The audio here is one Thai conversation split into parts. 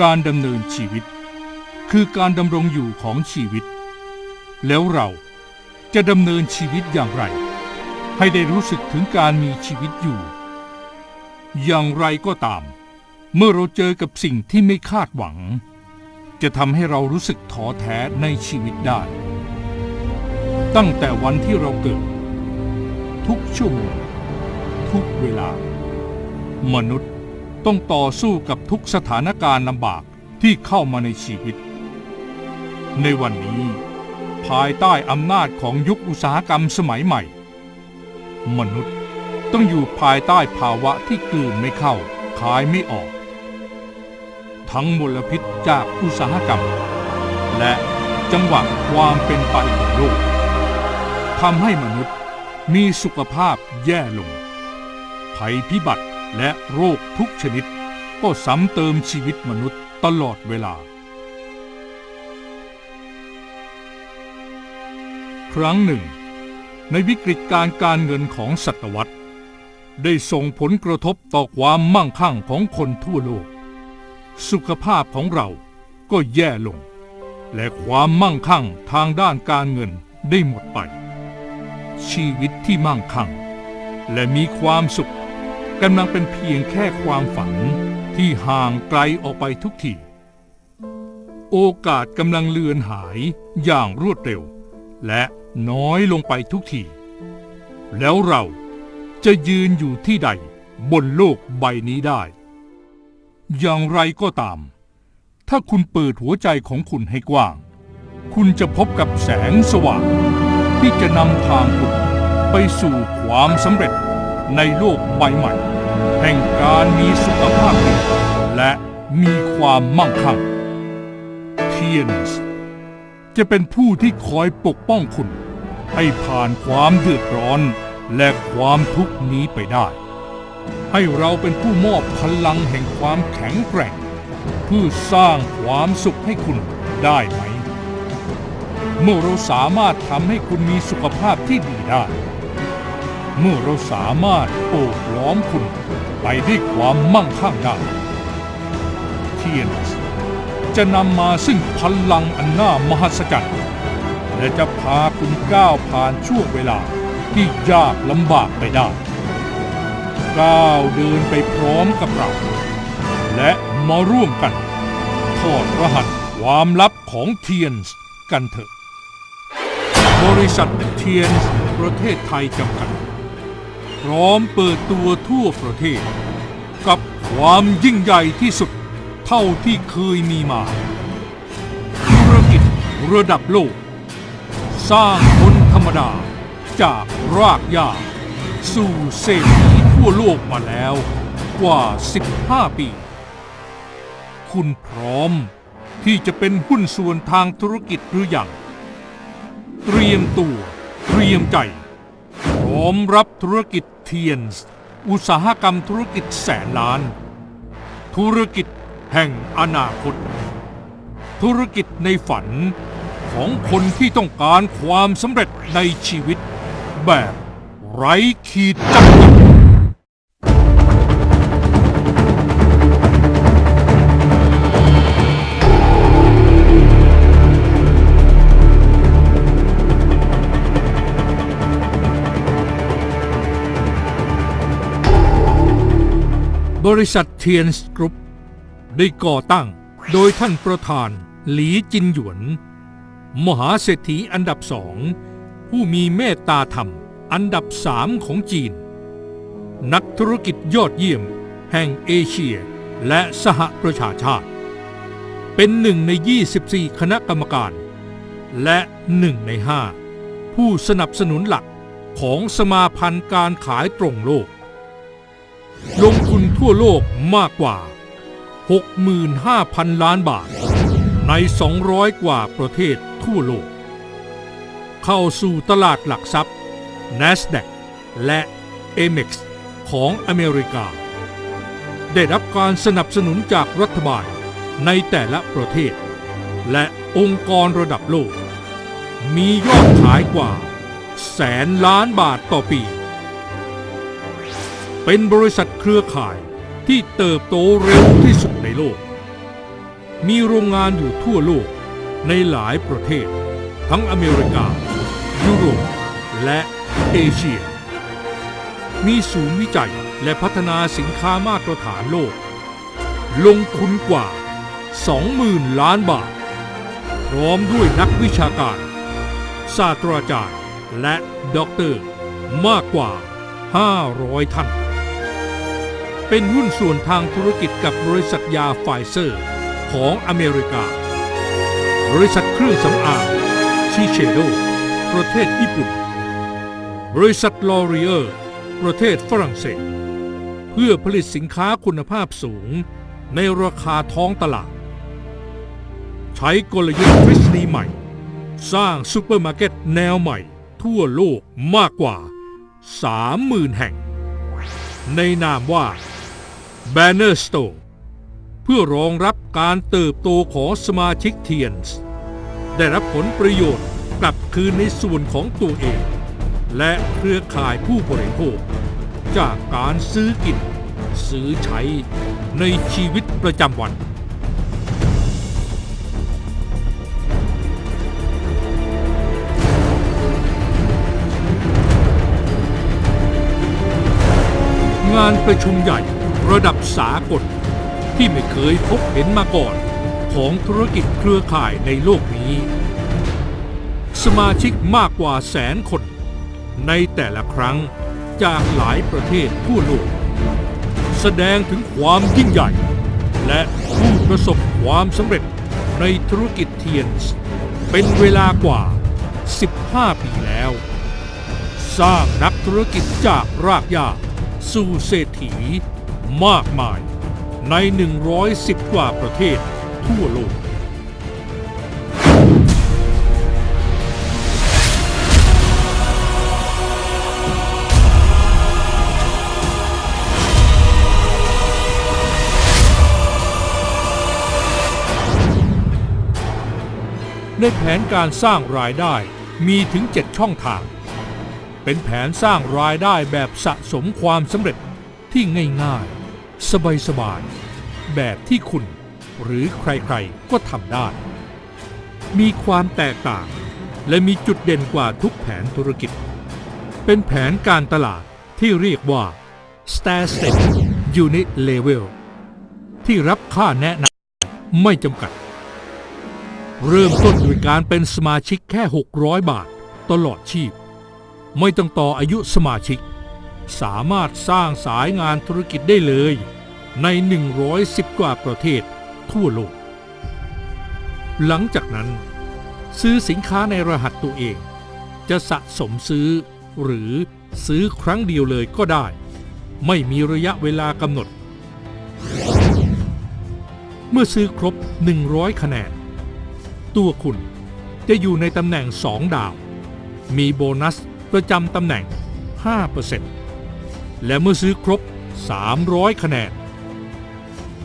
การดำเนินชีวิต คือการดำรงอยู่ของชีวิต แล้วเราจะดำเนินชีวิตอย่างไร ให้ได้รู้สึกถึงการมีชีวิตอยู่ อย่างไรก็ตาม เมื่อเราเจอกับสิ่งที่ไม่คาดหวัง จะทำให้เรารู้สึกท้อแท้ในชีวิตได้ ตั้งแต่วันที่เราเกิด ทุกชั่วโมงทุกเวลา มนุษย์ ต้องต่อสู้กับทุกสถานการณ์ลำบากที่เข้ามาในชีวิต ในวันนี้ ภายใต้อำนาจของยุคอุตสาหกรรมสมัยใหม่ มนุษย์ต้องอยู่ภายใต้ภาวะที่กลืนไม่เข้าคายไม่ออก ทั้งมลพิษจากอุตสาหกรรม และจังหวะความเป็นไปของโลกทำให้มนุษย์มีสุขภาพแย่ลง ภัยพิบัติ และโรคทุกชนิด ก็ซ้ำเติมชีวิตมนุษย์ตลอดเวลา ครั้งหนึ่ง ในวิกฤตการการเงินของศตวรรษ ได้ส่งผลกระทบต่อความมั่งคั่งของคนทั่วโลก สุขภาพของเราก็แย่ลง และความมั่งคั่งทางด้านการเงินได้หมดไป ชีวิตที่มั่งคั่ง และมีความสุข กำลังเป็นเพียงแค่ความฝันที่ห่างไกลออกไปทุกที โอกาสกำลังเลือนหายอย่างรวดเร็ว และน้อยลงไปทุกที แล้วเราจะยืนอยู่ที่ใดบนโลกใบนี้ได้ อย่างไรก็ตาม ถ้าคุณเปิดหัวใจของคุณให้กว้าง คุณจะพบกับแสงสว่าง ที่จะนำทางคุณไปสู่ความสำเร็จ ในโลกใบใหม่ แห่งการมีสุขภาพดีและมีความมั่งคั่งเทียนส์จะเป็นผู้ที่คอยปกป้องคุณ ให้ผ่านความเดือดร้อนและความทุกข์นี้ไปได้ ให้เราเป็นผู้มอบพลังแห่งความแข็งแกร่ง เพื่อสร้างความสุขให้คุณได้ไหม เมื่อเราสามารถทำให้คุณมีสุขภาพที่ดีได้ เมื่อเราสามารถโอบล้อมคุณไปด้วยความมั่งคั่งได้เทียนส์จะนำมาซึ่งพลังอันน่ามหัศจรรย์และจะพาคุณก้าวผ่านช่วงเวลาที่ยากลำบากไปได้ก้าวเดินไปพร้อมกับเรา และมาร่วมกันถอดรหัสความลับของเทียนส์กันเถอะ บริษัทเทียนส์ประเทศไทยจำกัด พร้อมเปิดตัวทั่วประเทศ กับความยิ่งใหญ่ที่สุดเท่าที่เคยมีมา ธุรกิจระดับโลก สร้างคนธรรมดา จากรากหญ้า สู่เศรษฐีทั่วโลกมาแล้วกว่า 15 ปี คุณพร้อมที่จะเป็นหุ้นส่วนทางธุรกิจหรืออยัง เตรียมตัว เตรียมใจ พร้อมรับธุรกิจ เทียนส์อุตสาหกรรมธุรกิจแสนล้าน ธุรกิจแห่งอนาคต ธุรกิจในฝันของคนที่ต้องการความสำเร็จในชีวิต แบบไร้ขีดจำกัด บริษัทเทียนส์กรุ๊ปได้ก่อตั้งโดยท่านประธานหลีจินหยวน มหาเศรษฐีอันดับสองผู้มีเมตตาธรรมอันดับสามของจีน นักธุรกิจยอดเยี่ยมแห่งเอเชียและสหประชาชาติ เป็นหนึ่งใน 24 คณะกรรมการ และหนึ่งในห้าผู้สนับสนุนหลักของสมาพันธ์การขายตรงโลก ลงทุนทั่วโลกมากกว่า 65,000 ล้านบาท ใน 200 กว่าประเทศทั่วโลก เข้าสู่ตลาดหลักทรัพย์ NASDAQ และ AMEX ของอเมริกา ได้รับการสนับสนุนจากรัฐบาลในแต่ละประเทศ และองค์กรระดับโลก มียอดขายกว่า แสนล้านบาทต่อปี เป็นบริษัทเครือข่ายที่เติบโตเร็วที่สุดในโลก มีโรงงานอยู่ทั่วโลกในหลายประเทศ ทั้งอเมริกา ยุโรป และเอเชีย มีศูนย์วิจัยและพัฒนาสินค้ามาตรฐานโลก ลงทุนกว่า 20,000 ล้านบาท พร้อมด้วยนักวิชาการ ศาสตราจารย์ และด็อกเตอร์มากกว่า 500 ท่าน เป็นหุ้นส่วนทางธุรกิจกับบริษัทยาไฟเซอร์ ของอเมริกา บริษัทเครื่องสำอางชิเชโด ประเทศญี่ปุ่น บริษัทลอรีเออร์ ประเทศฝรั่งเศส เพื่อผลิตสินค้าคุณภาพสูงในราคาท้องตลาด ใช้กลยุทธ์ทฤษฎีใหม่ สร้างซูเปอร์มาร์เก็ตแนวใหม่ ทั่วโลกมากกว่า 30,000 แห่ง ในนามว่า Banner Store เพื่อรองรับการเติบโตของสมาชิกเทียนส์ได้รับผลประโยชน์กลับคืนในส่วนของตัวเอง และเครือข่ายผู้บริโภค จากการซื้อกิน ซื้อใช้ในชีวิตประจำวันงานประชุมใหญ่ ระดับสากล ที่ไม่เคยพบเห็นมาก่อน ของธุรกิจเครือข่ายในโลกนี้ สมาชิกมากกว่าแสนคน ในแต่ละครั้งจากหลายประเทศทั่วโลก แสดงถึงความยิ่งใหญ่ และผู้ประสบความสำเร็จในธุรกิจเทียนส์เป็นเวลากว่า 15 ปีแล้ว สร้างนักธุรกิจจากรากหญ้าสู่เศรษฐี มากมายใน 110 กว่าประเทศทั่วโลก ในแผนการสร้างรายได้มีถึง 7 ช่องทาง เป็นแผนสร้างรายได้แบบสะสมความสำเร็จ ที่ง่ายๆ สบายๆ แบบที่คุณหรือใครๆ ก็ทำได้ มีความแตกต่าง และมีจุดเด่นกว่าทุกแผนธุรกิจ เป็นแผนการตลาดที่เรียกว่า Stair Step Unit Level ที่รับค่าแนะนำไม่จำกัด เริ่มต้นด้วยการเป็นสมาชิกแค่ 600 บาทตลอดชีพ ไม่ต้องต่ออายุสมาชิก สามารถสร้างสายงานธุรกิจได้เลย ใน 110 กว่าประเทศทั่วโลก หลังจากนั้น ซื้อสินค้าในรหัสตัวเอง จะสะสมซื้อ หรือซื้อครั้งเดียวเลยก็ได้ ไม่มีระยะเวลากำหนด เมื่อซื้อครบ 100 คะแนน ตัวคุณจะอยู่ในตำแหน่ง 2 ดาว มีโบนัสประจำตำแหน่ง 5% และเมื่อซื้อครบ 300 คะแนน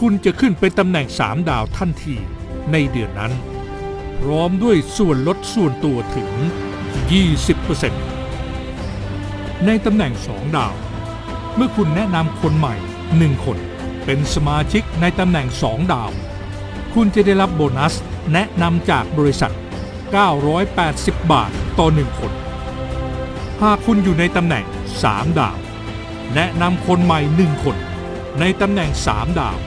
คุณจะขึ้นเป็นตำแหน่ง 3 ดาวทันทีในเดือนนั้น พร้อมด้วยส่วนลดส่วนตัวถึง 20%ในตำแหน่ง 2 ดาว เมื่อคุณแนะนำคนใหม่ 1 คน เป็นสมาชิกในตำแหน่ง 2 ดาว คุณจะได้รับโบนัสแนะนำจากบริษัท 980 บาทต่อ 1 คน หากคุณอยู่ในตำแหน่ง 3 ดาว แนะนำคนใหม่ 1 คน ในตำแหน่ง 3 ดาว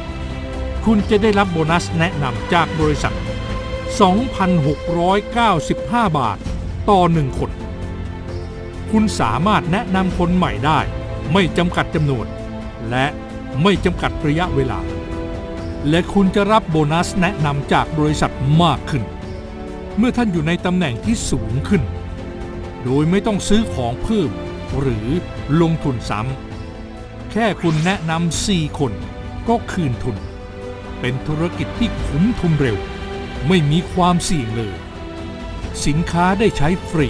คุณจะได้รับโบนัสแนะนำจากบริษัท 2,695 บาท ต่อ 1 คน คุณสามารถแนะนำคนใหม่ได้ ไม่จำกัดจำนวน และไม่จำกัดระยะเวลา และคุณจะรับโบนัสแนะนำจากบริษัทมากขึ้น เมื่อท่านอยู่ในตำแหน่งที่สูงขึ้น โดยไม่ต้องซื้อของเพิ่มหรือลงทุนซ้ำ แค่คุณแนะนำ4คน ก็คืนทุน เป็นธุรกิจที่คุ้มทุนเร็ว ไม่มีความเสี่ยงเลย สินค้าได้ใช้ฟรี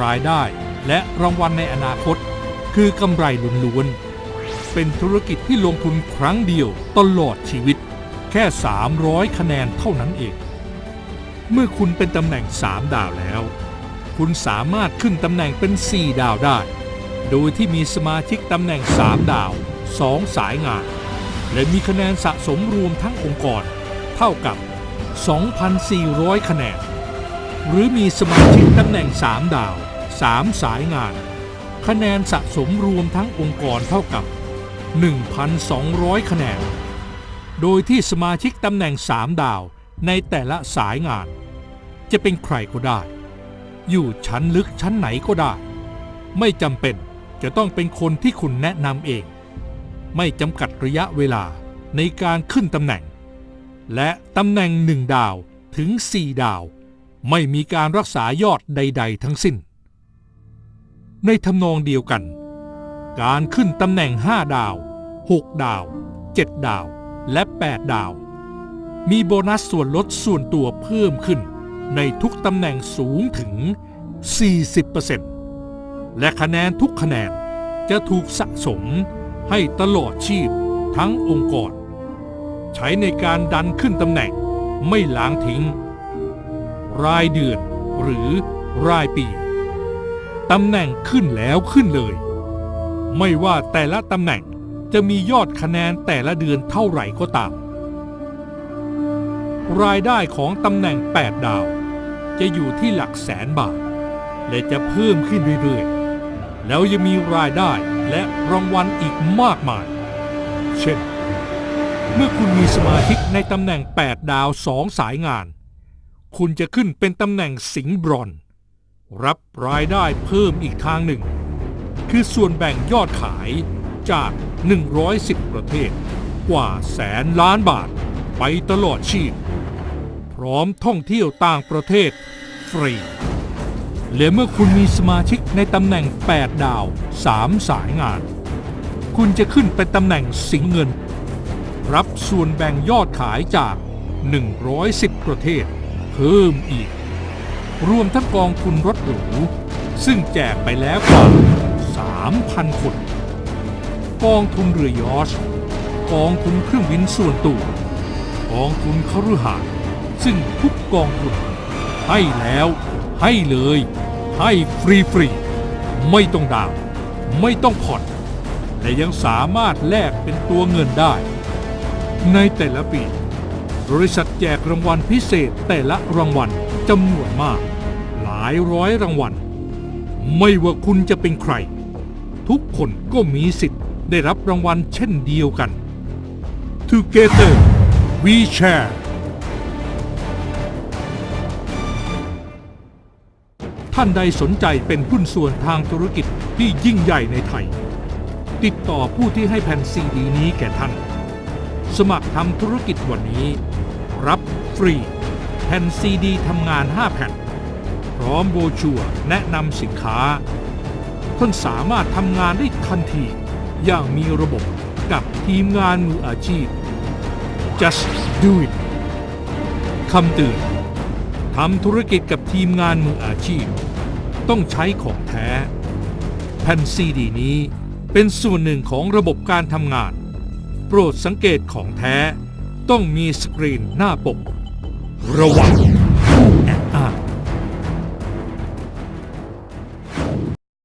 รายได้และรางวัลในอนาคต คือกำไรล้วนๆ เป็นธุรกิจที่ลงทุนครั้งเดียวตลอดชีวิต แค่ 300 คะแนนเท่านั้นเอง เมื่อคุณเป็นตำแหน่ง 3 ดาวแล้ว คุณสามารถขึ้นตำแหน่งเป็น 4 ดาวได้ โดยที่มีสมาชิกตำแหน่ง 3 ดาว 2 สายงาน และมีคะแนนสะสมรวมทั้งองค์กร เท่ากับ 2,400 คะแนน หรือมีสมาชิกตำแหน่ง 3 ดาว 3 สายงาน คะแนนสะสมรวมทั้งองค์กรเท่ากับ 1,200 คะแนน โดยที่สมาชิกตำแหน่ง 3 ดาวในแต่ละสายงาน จะเป็นใครก็ได้ อยู่ชั้นลึกชั้นไหนก็ได้ ไม่จำเป็น จะต้องเป็นคนที่คุณแนะนำเอง ไม่จำกัดระยะเวลาในการขึ้นตำแหน่ง และตำแหน่งหนึ่งดาวถึง 4 ดาว ไม่มีการรักษายอดใด ๆ ทั้งสิ้น ในทำนองเดียวกัน การขึ้นตำแหน่ง 5 ดาว 6 ดาว 7 ดาว และ 8 ดาว มีโบนัสส่วนลดส่วนตัวเพิ่มขึ้นในทุกตำแหน่งสูงถึง 40% และคะแนนทุกคะแนนจะถูกสะสมให้ตลอดชีพทั้งองค์กร ใช้ในการดันขึ้นตำแหน่งไม่ล้างทิ้ง รายเดือนหรือรายปีตำแหน่งขึ้นแล้วขึ้นเลย ไม่ว่าแต่ละตำแหน่งจะมียอดคะแนนแต่ละเดือนเท่าไหร่ก็ตาม รายได้ของตำแหน่ง 8 ดาว จะอยู่ที่หลักแสนบาท และจะเพิ่มขึ้นเรื่อยๆ แล้วยังมีรายได้และรางวัลอีกมากมาย เช่น เมื่อคุณมีสมาชิกในตำแหน่ง 8 ดาว2สายงาน คุณจะขึ้นเป็นตำแหน่งสิงบรอน รับรายได้เพิ่มอีกทางหนึ่ง คือส่วนแบ่งยอดขายจาก 110 ประเทศ กว่าแสนล้านบาทไปตลอดชีพ พร้อมท่องเที่ยวต่างประเทศฟรี และเมื่อคุณมีสมาชิกในตำแหน่ง 8 ดาว 3 สายงาน คุณจะขึ้นเป็นตำแหน่งสิงเงิน รับส่วนแบ่งยอดขายจาก 110 ประเทศ เพิ่มอีก รวมทั้งกองทุนรถหรูซึ่งแจกไปแล้วกว่า 3,000 คน กองทุนเรือยอชกองทุนเครื่องบินส่วนตัวกองทุนคฤหาสน์ซึ่งทุกกองทุนให้แล้ว ให้เลย ให้ฟรีฟรีๆไม่ต้องดาวไม่ต้องผ่อนและยังสามารถแลกเป็นตัวเงินได้ ในแต่ละปี บริษัทแจกรางวัลพิเศษแต่ละรางวัลจำนวนมาก หลายร้อยรางวัล ไม่ว่าคุณจะเป็นใคร ทุกคนก็มีสิทธิ์ได้รับรางวัลเช่นเดียวกัน Together we share ท่านใดสนใจเป็นหุ้นส่วนทางธุรกิจที่ยิ่งใหญ่ในไทย ติดต่อผู้ที่ให้แผ่นซีดีนี้แก่ท่าน สมัครทำธุรกิจวันนี้ รับฟรี แผ่นซีดีทำงาน 5 แผ่น พร้อมโบชัวแนะนำสินค้า ท่านสามารถทำงานได้ทันที อย่างมีระบบกับทีมงานมืออาชีพ just do it คำเตือน ทำธุรกิจกับทีมงานมืออาชีพ ต้องใช้ของแท้ แผ่นซีดีนี้เป็นส่วนหนึ่งของระบบการทำงาน โปรดสังเกตของแท้ ต้องมีสกรีนหน้าปก ระวัง